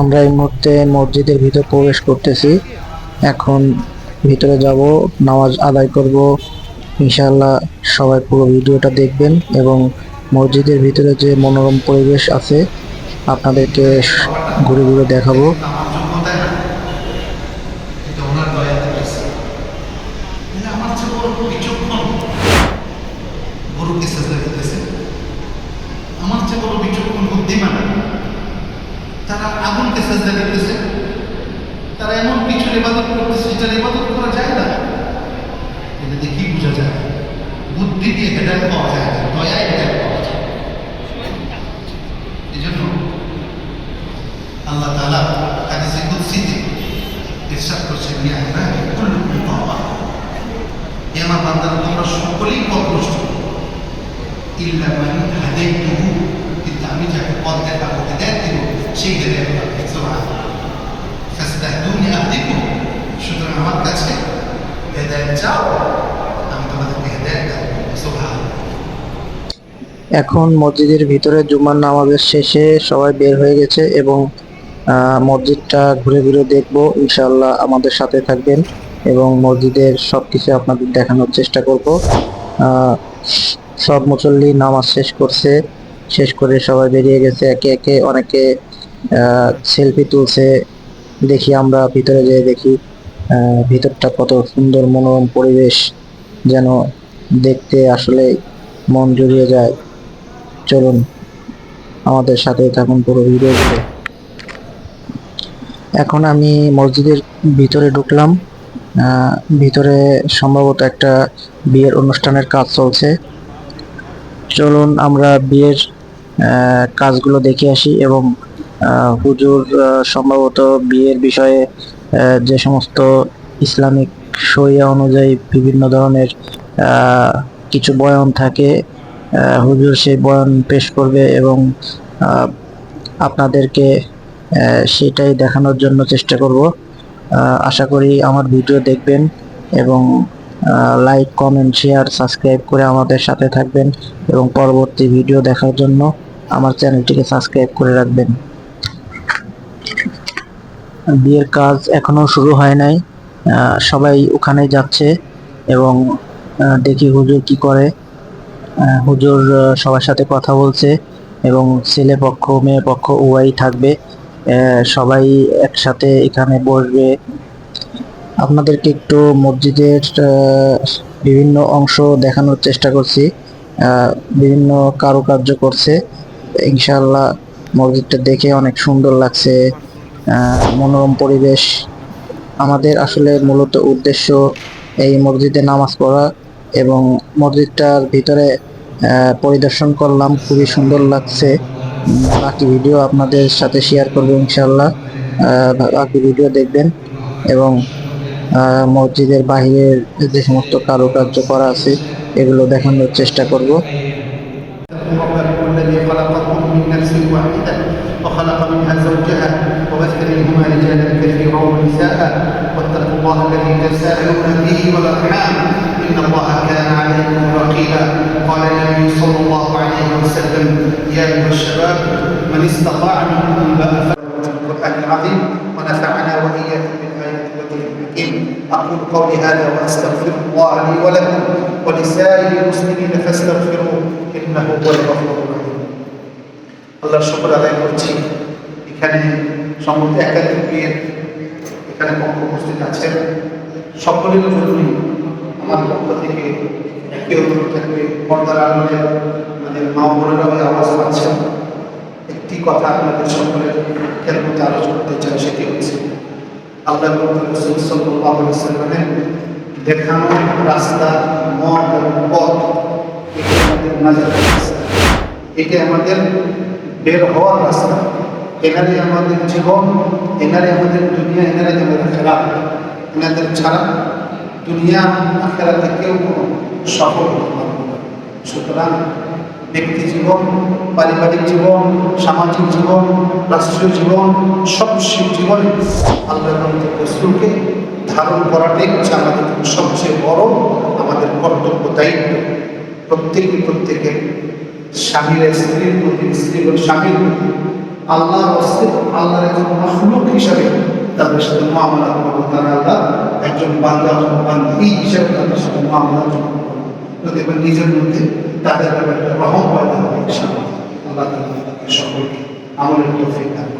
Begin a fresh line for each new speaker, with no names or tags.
আমরা এই মুহূর্তে মসজিদের ভিতর প্রবেশ করতেছি। এখন ভিতরে যাব, নামাজ আদায় করব। ইনশাআল্লাহ সবাই পুরো ভিডিওটা দেখবেন এবং মসজিদের ভিতরে যে মনোরম পরিবেশ আছে, আপনাদেরকে ঘুরে ঘুরে দেখাবো।
আমার চেয়ে বড় বিচক্ষণ বুদ্ধিমান তারা আগুনকে সেজদা দিতেছে তারা এমন কিছু ইবাদত করতেছে যেটা ইবাদত করা যায় না এটা দেখি বোঝা যায় বুদ্ধি পাওয়া যায় না দয়ায় হেদায়ত পাওয়া যায় এই জন্য আল্লাহ তাআলা হাদিসে কুদসিতে ইরশাদ করেছেন ইয়া হে আমার বান্দারা তোমরা সকলেই পথভ্রষ্ট ইল্লা মান হাদাইতুহু কিন্তু আমি যাকে পথ দেখাবো হেদায়েত দিব সেই হেদায়েত পাবে সুতরাং আমার কাছে হেদায়েত চাও আমি তোমাদেরকে হেদায়েত দেব সুবহানাল্লাহ
এখন মসজিদের ভিতরে জুমার নামাজের শেষে সবাই বের হয়ে গেছে এবং মসজিদটা ঘুরে ঘুরে দেখব ইনশাল্লাহ আমাদের সাথে থাকবেন এবং মসজিদের সব কিছু আপনাদের দেখানোর চেষ্টা করব। সব মুসল্লি নামাজ শেষ করছে, শেষ করে সবাই বেরিয়ে গেছে, একে একে অনেকে সেলফি তুলছে, দেখি আমরা ভিতরে যেয়ে দেখি ভিতরটা কত সুন্দর মনোরম পরিবেশ যেন দেখতে আসলে মন জুড়িয়ে যায়। চলুন, আমাদের সাথে থাকুন পুরো ভিডিও এখন আমি মসজিদের ভিতরে ঢুকলাম। ভিতরে সম্ভবত একটা বিয়ের অনুষ্ঠানের কাজ চলছে। চলুন আমরা বিয়ের কাজগুলো দেখে আসি এবং হুজুর সম্ভবত বিয়ের বিষয়ে যে সমস্ত ইসলামিক শরিয়া অনুযায়ী বিভিন্ন ধরনের কিছু বয়ান থাকে হুজুর সেই বয়ান পেশ করবে এবং আপনাদেরকে সেটাই দেখানোর জন্য চেষ্টা করব। আশা করি আমার ভিডিও দেখবেন এবং লাইক কমেন্ট শেয়ার সাবস্ক্রাইব করে আমাদের সাথে থাকবেন এবং পরবর্তী ভিডিও দেখার জন্য আমার চ্যানেলটিকে সাবস্ক্রাইব করে রাখবেন। বিয়ের কাজ এখনও শুরু হয় নাই। সবাই ওখানে যাচ্ছে এবং দেখি হুজুর কি করে। হুজুর সবার সাথে কথা বলছে এবং ছেলে পক্ষ, মেয়ে পক্ষ, উভয়ই থাকবে। সবাই একসাথে এখানে বসবে। আপনাদেরকে একটু মসজিদের বিভিন্ন অংশ দেখানোর চেষ্টা করছি। বিভিন্ন কারুকার্য করছে। ইনশাআল্লাহ মসজিদটা দেখে অনেক সুন্দর লাগছে। মনোরম পরিবেশ। আমাদের আসলে মূলত উদ্দেশ্য এই মসজিদে নামাজ পড়া। এবং মসজিদটার ভিতরে আহ, পরিদর্শন করলাম খুবই সুন্দর লাগছে উম, বাকি ভিডিও আপনাদের সাথে শেয়ার করবো ইনশাল্লাহ আহ, বাকি ভিডিও দেখবেন এবং আহ, মসজিদের বাহিরের যে সমস্ত কারুকার্য করা আছে এগুলো দেখানোর চেষ্টা করব
ربكم الذي خلقكم من نفس واحدة وخلق منها زوجها وبث منهما رجالا كثيرا ونساء واتقوا الله الذي تساءلون به والأرحام إن الله كان عليكم رقيبا قال النبي صلى الله عليه وسلم يا أيها الشباب من استطاع منكم الباء القرآن العظيم ونفعنا وإياكم بالآيات والذكر الحكيم أقول قولي هذا وأستغفر الله لي ولكم ولسائر المسلمين فاستغفروه إنه هو الغفور الرحيم আল্লাহর শুকর আদায় করছি এখানে সমস্ত একাধিক বিয়ের এখানে পক্ষ উপস্থিত আছেন। সকলের জন্যই আমার পক্ষ থেকে একটি অনুরোধ থাকবে। পর্দার আলোকে আমাদের মা বোনেরা ওই আওয়াজ পাচ্ছেন। একটি কথা আপনাদের সকলের খেলমতে আলোচনা করতে চাই সেটি হচ্ছে, আল্লাহ সাল্লামের দেখানো রাস্তা, মত এবং পথ এটি আমাদের নাজার এটি আমাদের বের হওয়ার রাস্তা। এখানে আমাদের জীবন, এখানে আমাদের দুনিয়া, এখানে আমাদের খেলা এনাদের ছাড়া দুনিয়া আখেরাতে কেউ কোনো সফল হতে পারবে সুতরাং ব্যক্তি জীবন, পারিবারিক জীবন, সামাজিক জীবন, রাষ্ট্রীয় জীবন, সব জীবনে আল্লাহ রসুলকে ধারণ করাটাই হচ্ছে আমাদের সবচেয়ে বড়, আমাদের কর্তব্য, দায়িত্ব। প্রত্যেকে প্রত্যেকে স্বামীর স্ত্রীর প্রতি, স্ত্রী স্বামীর প্রতি আল্লাহর অস্তিত্ব, আল্লাহর একজন মখলুক হিসাবে তাদের সাথে মামলা করব, তারা আল্লাহ একজন বান্ধবী বান্দি হিসাবে তাদের সাথে মামলা করব দেখবেন নিজের মধ্যে তাদের একটা রহম পয়দা হবে। আল্লাহ তালা আমাদের সকলকে করুন